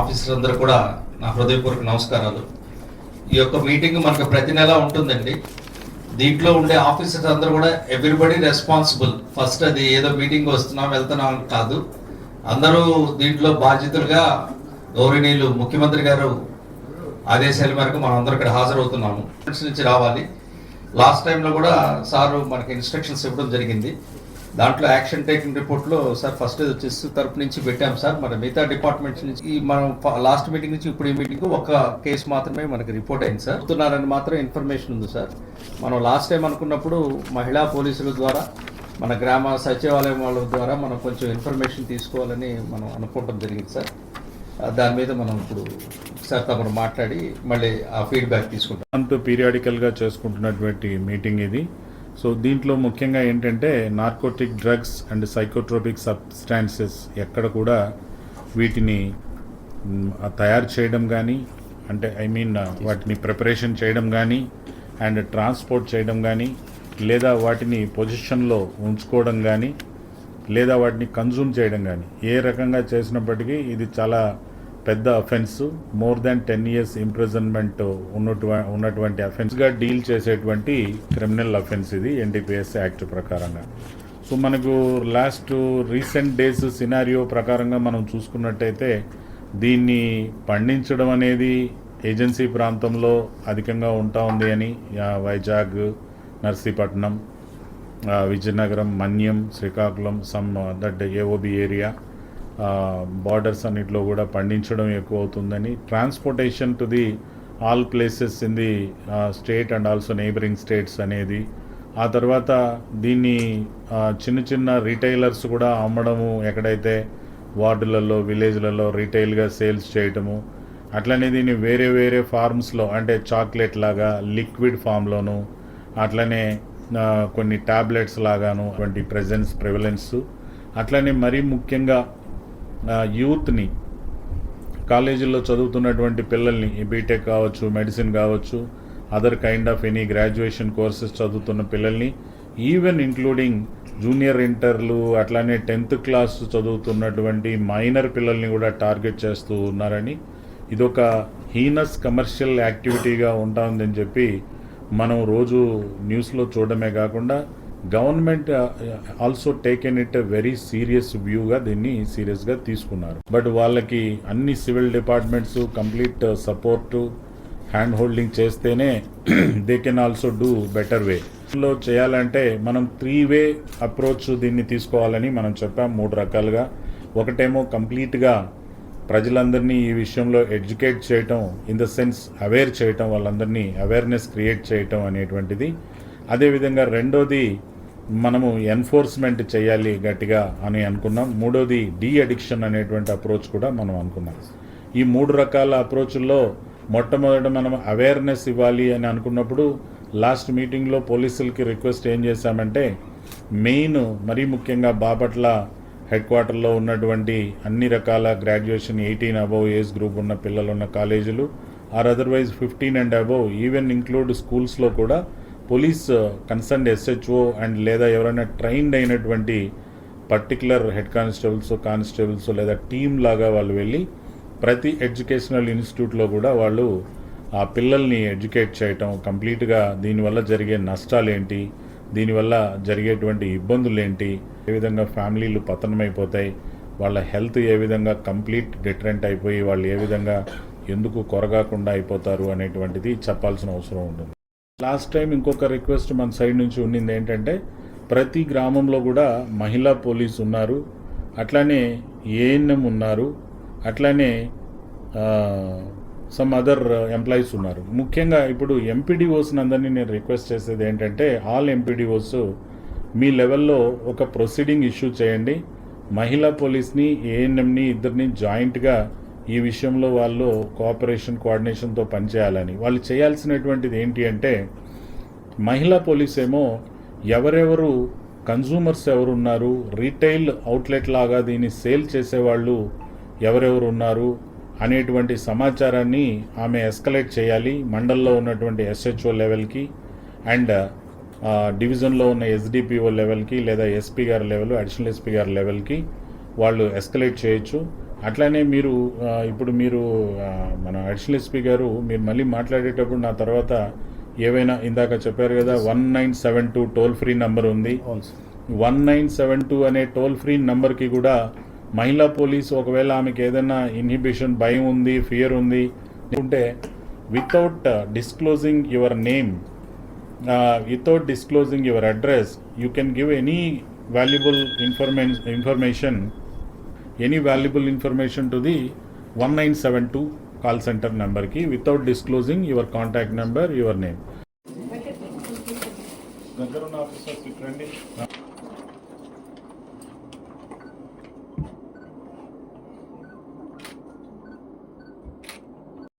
Officer అందరూ కూడా నా హృదయపూర్వక నమస్కారాలు ఈ యొక్క మీటింగ్ మనకు ప్రతి నెల ఉంటుందండి దీంట్లో ఉండే ఆఫీసర్స్ అందరూ కూడా ఎవ్రీబడి రెస్పాన్సిబుల్ ఫస్ట్ అది ఏదో మీటింగ్ వస్తున్నాం వెళ్తున్నాం కాదు అందరూ దీంట్లో బాధ్యతలుగా గౌరవనీయులు ముఖ్యమంత్రి గారు ఆదేశాల మేరకు మనం అందరూ ఇక్కడ హాజరవుతున్నాము నుంచి రావాలి లాస్ట్ టైంలో కూడా సారు మనకి ఇన్స్ట్రక్షన్స్ ఇవ్వడం జరిగింది దాంట్లో యాక్షన్ టేకింగ్ రిపోర్ట్లో సార్ ఫస్ట్ వచ్చేసి తరపు నుంచి పెట్టాం సార్ మరి మిగతా డిపార్ట్మెంట్స్ నుంచి ఈ మనం లాస్ట్ మీటింగ్ నుంచి ఇప్పుడు ఈ మీటింగ్ ఒక కేసు మాత్రమే మనకి రిపోర్ట్ అయింది సార్ చెప్తున్నారని మాత్రం ఇన్ఫర్మేషన్ ఉంది సార్ మనం లాస్ట్ టైం అనుకున్నప్పుడు మహిళా పోలీసుల ద్వారా మన గ్రామ సచివాలయం వాళ్ళ ద్వారా మనం కొంచెం ఇన్ఫర్మేషన్ తీసుకోవాలని మనం అనుకోవడం జరిగింది సార్ దాని మీద మనం ఇప్పుడు సార్ తమను మాట్లాడి మళ్ళీ ఆ ఫీడ్బ్యాక్ తీసుకుంటాం అంటూ పీరియాడికల్గా చేసుకుంటున్నటువంటి మీటింగ్ ఇది సో దీంట్లో ముఖ్యంగా ఏంటంటే narcotic drugs and psychotropic substances ఎక్కడ కూడా వీటిని తయారు చేయడం కానీ అంటే ఐ మీన్ వాటిని ప్రిపరేషన్ చేయడం కానీ అండ్ ట్రాన్స్పోర్ట్ చేయడం కానీ లేదా వాటిని పొజిషన్లో ఉంచుకోవడం కానీ లేదా వాటిని కన్జ్యూమ్ చేయడం కానీ ఏ రకంగా చేసినప్పటికీ ఇది చాలా పెద్ద offence more than ten years imprisonment ఉన్నటువంటి ఉన్నటువంటి అఫెన్స్గా డీల్ చేసేటువంటి క్రిమినల్ అఫెన్స్ ఇది ఎన్డీపీఎస్ యాక్ట్ ప్రకారంగా సో మనకు లాస్ట్ రీసెంట్ డేస్ సినారియో ప్రకారంగా మనం చూసుకున్నట్టయితే దీన్ని పండించడం అనేది ఏజెన్సీ ప్రాంతంలో అధికంగా ఉంటా ఉంది అని Vizag Narsipatnam Vizianagaram Manyam Srikakulam some that AOB area borders అన్నిటిలో కూడా పండించడం ఎక్కువ అవుతుందని transportation to the all places in the state and also neighbouring states అనేది ఆ తర్వాత దీన్ని చిన్న చిన్న రీటైలర్స్ కూడా అమ్మడము ఎక్కడైతే వార్డులలో విలేజ్లలో రీటైల్గా సేల్స్ చేయటము అట్లనే దీన్ని వేరే వేరే ఫార్మ్స్లో అంటే చాక్లెట్ లాగా లిక్విడ్ ఫామ్లోను అట్లనే కొన్ని ట్యాబ్లెట్స్ లాగాను అటువంటి ప్రజెన్స్ ప్రివలెన్స్ అట్లనే మరీ ముఖ్యంగా యూత్ని కాలేజీల్లో చదువుతున్నటువంటి పిల్లల్ని బీటెక్ కావచ్చు మెడిసిన్ కావచ్చు other kind of any graduation courses చదువుతున్న పిల్లల్ని ఈవెన్ ఇంక్లూడింగ్ జూనియర్ ఇంటర్లు అట్లానే టెన్త్ క్లాస్ చదువుతున్నటువంటి మైనర్ పిల్లల్ని కూడా టార్గెట్ చేస్తూ ఉన్నారని ఇదొక హీనస్ కమర్షియల్ యాక్టివిటీగా ఉంటుందని చెప్పి మనం రోజు న్యూస్లో చూడడమే కాకుండా government also taken it very serious వ్యూగా దీన్ని సీరియస్గా తీసుకున్నారు బట్ వాళ్ళకి అన్ని civil departments complete support hand holding చేస్తేనే they can also do better way లో చేయాలంటే మనం త్రీ వే అప్రోచ్ దీన్ని తీసుకోవాలని మనం చెప్పాం మూడు రకాలుగా ఒకటేమో కంప్లీట్గా ప్రజలందరినీ ఈ విషయంలో ఎడ్యుకేట్ చేయటం ఇన్ ద సెన్స్ అవేర్ చేయటం వాళ్ళందరినీ అవేర్నెస్ క్రియేట్ చేయటం అనేటువంటిది అదేవిధంగా రెండోది మనము ఎన్ఫోర్స్మెంట్ చేయాలి గట్టిగా అని అనుకున్నాం మూడోది డీ అడిక్షన్ అనేటువంటి అప్రోచ్ కూడా మనం అనుకున్నాం ఈ మూడు రకాల అప్రోచ్ల్లో మొట్టమొదట మనం అవేర్నెస్ ఇవ్వాలి అని అనుకున్నప్పుడు లాస్ట్ మీటింగ్లో పోలీసులకి రిక్వెస్ట్ ఏం చేశామంటే మెయిన్ మరీ ముఖ్యంగా బాపట్ల హెడ్ క్వార్టర్లో ఉన్నటువంటి అన్ని రకాల graduation eighteen above age group ఉన్న పిల్లలు ఉన్న కాలేజీలు or otherwise fifteen and above even include స్కూల్స్లో కూడా పోలీస్ కన్సర్న్ ఎస్హెచ్ఓ అండ్ లేదా ఎవరైనా ట్రైన్డ్ అయినటువంటి పర్టికులర్ హెడ్ కానిస్టేబుల్స్ కానిస్టేబుల్స్ లేదా టీమ్ లాగా వాళ్ళు వెళ్ళి ప్రతి ఎడ్యుకేషనల్ ఇన్స్టిట్యూట్లో కూడా వాళ్ళు ఆ పిల్లల్ని ఎడ్యుకేట్ చేయటం కంప్లీట్గా దీనివల్ల జరిగే నష్టాలు ఏంటి దీనివల్ల జరిగేటువంటి ఇబ్బందులు ఏంటి ఏ విధంగా ఫ్యామిలీలు పతనమైపోతాయి వాళ్ళ హెల్త్ ఏ విధంగా కంప్లీట్ డిఫరెంట్ అయిపోయి వాళ్ళు ఏ విధంగా ఎందుకు కొరగాకుండా అయిపోతారు అనేటువంటిది చెప్పాల్సిన అవసరం ఉంటుంది లాస్ట్ టైం ఇంకొక రిక్వెస్ట్ మన సైడ్ నుంచి ఉండింది ఏంటంటే ప్రతి గ్రామంలో కూడా మహిళా పోలీస్ ఉన్నారు అట్లానే ఏఎన్ఎం ఉన్నారు అట్లానే సమ్ అదర్ ఎంప్లాయీస్ ఉన్నారు ముఖ్యంగా ఇప్పుడు ఎంపీడీఓస్ని అందరినీ నేను రిక్వెస్ట్ చేసేది ఏంటంటే ఆల్ ఎంపీడీఓస్ మీ లెవెల్లో ఒక ప్రొసీడింగ్ ఇష్యూ చేయండి మహిళా పోలీస్ని ఏఎన్ఎంని ఇద్దరిని జాయింట్గా ఈ విషయంలో వాళ్ళు కోఆపరేషన్ కోఆర్డినేషన్తో పనిచేయాలని వాళ్ళు చేయాల్సినటువంటిది ఏంటి అంటే మహిళా పోలీస్ ఏమో ఎవరెవరు కన్జ్యూమర్స్ ఉన్నారు రీటైల్ అవుట్లెట్ లాగా దీన్ని సేల్ చేసేవాళ్ళు ఎవరెవరు ఉన్నారు అనేటువంటి సమాచారాన్ని ఆమె ఎస్కలేట్ చేయాలి మండల్లో ఉన్నటువంటి ఎస్హెచ్ఓ లెవెల్కి అండ్ డివిజన్లో ఉన్న ఎస్డిపిఓ లెవెల్కి లేదా ఎస్పీ గారి లెవెల్ అడిషనల్ ఎస్పీ గారి లెవెల్కి వాళ్ళు ఎస్కలేట్ చేయొచ్చు అట్లానే మీరు ఇప్పుడు మీరు మన అడిషనల్ ఎస్పీ గారు మీరు మళ్ళీ మాట్లాడేటప్పుడు నా తర్వాత ఏవైనా ఇందాక చెప్పారు కదా one nine seven two toll free number ఉంది వన్ నైన్ సెవెన్ టూ అనే టోల్ ఫ్రీ నంబర్కి కూడా మహిళా పోలీస్ ఒకవేళ ఆమెకి ఏదైనా ఇన్హిబిషన్ భయం ఉంది ఫియర్ ఉంది ఉంటే without disclosing your name without disclosing your address you can give any valuable information information any valuable information to the 1972 call center number ki without disclosing your contact number, your name.